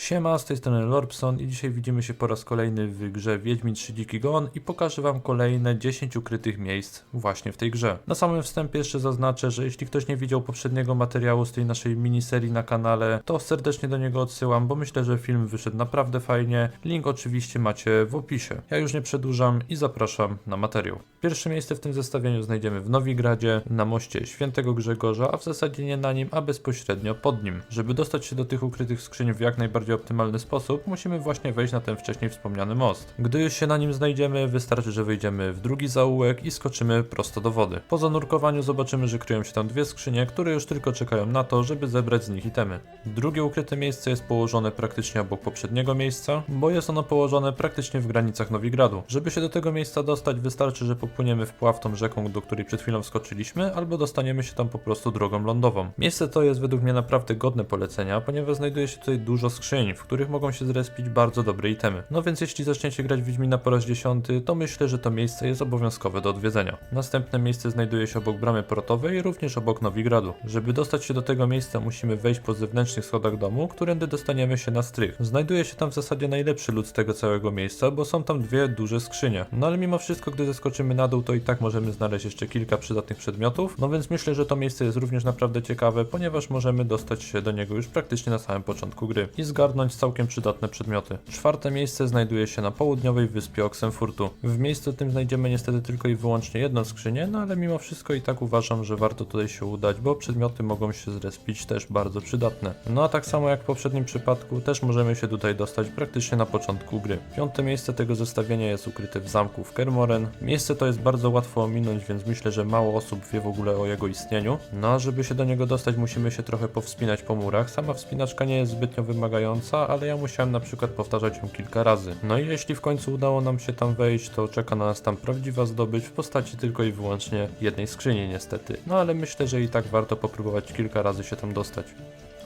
Siema, z tej strony Lorpson i dzisiaj widzimy się po raz kolejny w grze Wiedźmin 3 Dziki Gon i pokażę wam kolejne 10 ukrytych miejsc właśnie w tej grze. Na samym wstępie jeszcze zaznaczę, że jeśli ktoś nie widział poprzedniego materiału z tej naszej miniserii na kanale, to serdecznie do niego odsyłam, bo myślę, że film wyszedł naprawdę fajnie. Link oczywiście macie w opisie. Ja już nie przedłużam i zapraszam na materiał. Pierwsze miejsce w tym zestawieniu znajdziemy w Nowigradzie, na moście Świętego Grzegorza, a w zasadzie nie na nim, a bezpośrednio pod nim. Żeby dostać się do tych ukrytych skrzyń w jak najbardziej optymalny sposób, musimy właśnie wejść na ten wcześniej wspomniany most. Gdy już się na nim znajdziemy, wystarczy, że wejdziemy w drugi zaułek i skoczymy prosto do wody. Po zanurkowaniu zobaczymy, że kryją się tam dwie skrzynie, które już tylko czekają na to, żeby zebrać z nich itemy. Drugie ukryte miejsce jest położone praktycznie obok poprzedniego miejsca, bo jest ono położone praktycznie w granicach Nowigradu. Żeby się do tego miejsca dostać, wystarczy, że popłyniemy w pław tą rzeką, do której przed chwilą wskoczyliśmy, albo dostaniemy się tam po prostu drogą lądową. Miejsce to jest według mnie naprawdę godne polecenia, ponieważ znajduje się tutaj dużo skrzyń, w których mogą się zrespić bardzo dobre itemy. No więc jeśli zaczniecie grać Wiedźmina po raz dziesiąty, to myślę, że to miejsce jest obowiązkowe do odwiedzenia. Następne miejsce znajduje się obok bramy portowej, również obok Nowigradu. Żeby dostać się do tego miejsca, musimy wejść po zewnętrznych schodach domu, którędy dostaniemy się na strych. Znajduje się tam w zasadzie najlepszy lód z tego całego miejsca, bo są tam dwie duże skrzynie. No ale mimo wszystko, gdy zeskoczymy na dół, to i tak możemy znaleźć jeszcze kilka przydatnych przedmiotów, no więc myślę, że to miejsce jest również naprawdę ciekawe, ponieważ możemy dostać się do niego już praktycznie na samym początku gry i zgarnąć całkiem przydatne przedmioty. Czwarte miejsce znajduje się na południowej wyspie Oxenfurtu. W miejscu tym znajdziemy niestety tylko i wyłącznie jedną skrzynię, no ale mimo wszystko i tak uważam, że warto tutaj się udać, bo przedmioty mogą się zrespić też bardzo przydatne. No a tak samo jak w poprzednim przypadku, też możemy się tutaj dostać praktycznie na początku gry. Piąte miejsce tego zestawienia jest ukryte w zamku w Kermoren. Miejsce to jest bardzo łatwo ominąć, więc myślę, że mało osób wie w ogóle o jego istnieniu. No a żeby się do niego dostać, musimy się trochę powspinać po murach. Sama wspinaczka nie jest zbytnio wymagająca, ale ja musiałem na przykład powtarzać ją kilka razy. No i jeśli w końcu udało nam się tam wejść, to czeka na nas tam prawdziwa zdobycz w postaci tylko i wyłącznie jednej skrzyni niestety. No ale myślę, że i tak warto popróbować kilka razy się tam dostać.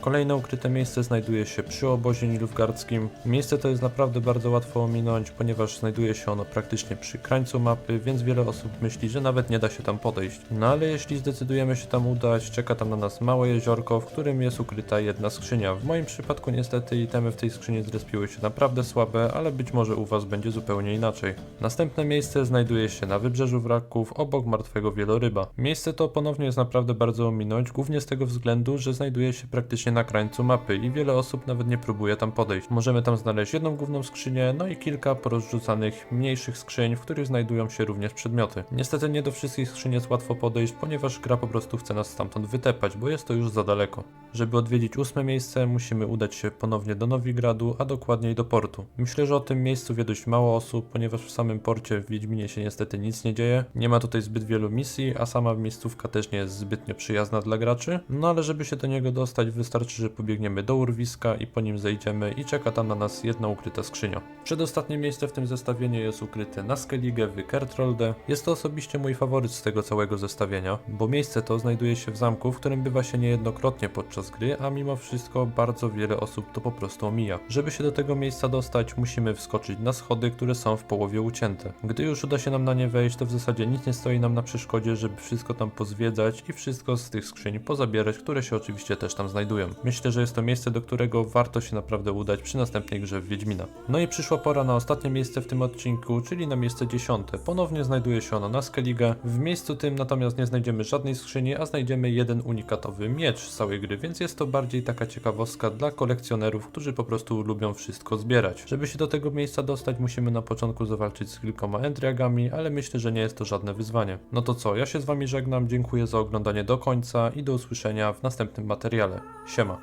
Kolejne ukryte miejsce znajduje się przy obozie nilfgardzkim. Miejsce to jest naprawdę bardzo łatwo ominąć, ponieważ znajduje się ono praktycznie przy krańcu mapy, więc wiele osób myśli, że nawet nie da się tam podejść. No ale jeśli zdecydujemy się tam udać, czeka tam na nas małe jeziorko, w którym jest ukryta jedna skrzynia. W moim przypadku niestety itemy w tej skrzyni zrespiły się naprawdę słabe, ale być może u Was będzie zupełnie inaczej. Następne miejsce znajduje się na wybrzeżu wraków, obok martwego wieloryba. Miejsce to ponownie jest naprawdę bardzo ominąć, głównie z tego względu, że znajduje się praktycznie na krańcu mapy i wiele osób nawet nie próbuje tam podejść. Możemy tam znaleźć jedną główną skrzynię, no i kilka porozrzucanych mniejszych skrzyń, w których znajdują się również przedmioty. Niestety nie do wszystkich skrzyń jest łatwo podejść, ponieważ gra po prostu chce nas stamtąd wytepać, bo jest to już za daleko. Żeby odwiedzić ósme miejsce, musimy udać się ponownie do Nowigradu, a dokładniej do portu. Myślę, że o tym miejscu wie dość mało osób, ponieważ w samym porcie w Wiedźminie się niestety nic nie dzieje. Nie ma tutaj zbyt wielu misji, a sama miejscówka też nie jest zbytnio przyjazna dla graczy. No ale żeby się do niego dostać, wystarczy, że pobiegniemy do urwiska i po nim zejdziemy i czeka tam na nas jedna ukryta skrzynia. Przedostatnie miejsce w tym zestawieniu jest ukryte na Skellige w Kertrolde. Jest to osobiście mój faworyt z tego całego zestawienia, bo miejsce to znajduje się w zamku, w którym bywa się niejednokrotnie podczas gry, a mimo wszystko bardzo wiele osób to po prostu omija. Żeby się do tego miejsca dostać, musimy wskoczyć na schody, które są w połowie ucięte. Gdy już uda się nam na nie wejść, to w zasadzie nic nie stoi nam na przeszkodzie, żeby wszystko tam pozwiedzać i wszystko z tych skrzyń pozabierać, które się oczywiście też tam znajdują. Myślę, że jest to miejsce, do którego warto się naprawdę udać przy następnej grze w Wiedźmina. No i przyszła pora na ostatnie miejsce w tym odcinku, czyli na miejsce dziesiąte. Ponownie znajduje się ono na Skellige. W miejscu tym natomiast nie znajdziemy żadnej skrzyni, a znajdziemy jeden unikatowy miecz z całej gry, więc jest to bardziej taka ciekawostka dla kolekcjonerów, którzy po prostu lubią wszystko zbierać. Żeby się do tego miejsca dostać, musimy na początku zawalczyć z kilkoma entriagami, ale myślę, że nie jest to żadne wyzwanie. No to co, ja się z wami żegnam, dziękuję za oglądanie do końca i do usłyszenia w następnym materiale. Siema.